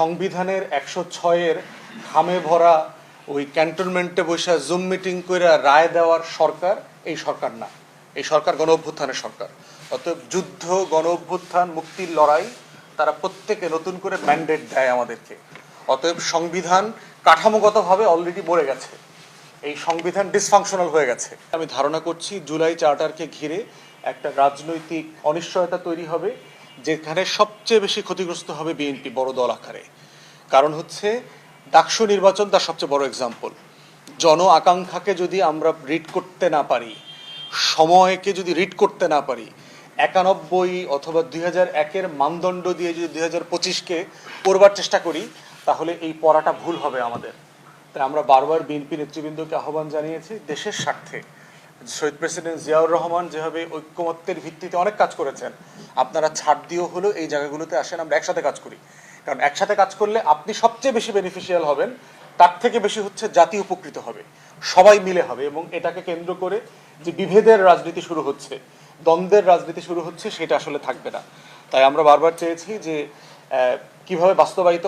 সংবিধানের একশো ছয়ের খামে ভরা ওই ক্যান্টনমেন্টে বসে জুম মিটিং করে রায় দেওয়ার সরকার এই সরকার না। এই সরকার গণ অভ্যুত্থানের সরকার। অতএব যুদ্ধ, গণ অভ্যুত্থান, মুক্তির লড়াই তারা প্রত্যেকে নতুন করে ম্যান্ডেট দেয় আমাদেরকে। অতএব সংবিধান কাঠামোগতভাবে অলরেডি মরে গেছে। এই সংবিধান ডিসফাংশনাল হয়ে গেছে। আমি ধারণা করছি জুলাই চার্টারকে ঘিরে একটা রাজনৈতিক অনিশ্চয়তা তৈরি হবে। যেখানে সবচেয়ে বেশি ক্ষতিগ্রস্ত হবে বিএনপি বড় দল আকারে। কারণ হচ্ছে, ডাকসু নির্বাচন তার সবচেয়ে বড় এক্সাম্পল জন আকাঙ্ক্ষাকে যদি আমরা রিড করতে না পারি, সময়কে যদি রিড করতে না পারি, একানব্বই অথবা দুই হাজার একের মানদণ্ড দিয়ে যদি দুই হাজার পঁচিশকে পড়বার চেষ্টা করি, তাহলে এই পড়াটা ভুল হবে আমাদের। তাই আমরা বারবার বিএনপি নেতৃবৃন্দকে আহ্বান জানিয়েছি, দেশের স্বার্থে শহীদ প্রেসিডেন্ট জিয়াউর রহমান যেভাবে ঐক্যমত্যের ভিত্তিতে অনেক কাজ করেছেন, আপনারা ছাড় দিয়েও হলেও এই জায়গাগুলোতে আসেন, আমরা একসাথে কাজ করি। কারণ একসাথে কাজ করলে আপনি সবচেয়ে বেশি বেনিফিশিয়াল হবেন, তার থেকে বেশি হচ্ছে জাতি উপকৃত হবে, সবাই মিলে হবে এবং এটাকে কেন্দ্র করে যে বিভেদের রাজনীতি শুরু হচ্ছে, দ্বন্দ্বের রাজনীতি শুরু হচ্ছে, সেটা আসলে থাকবে না। তাই আমরা বারবার চেয়েছি যে কীভাবে বাস্তবায়িত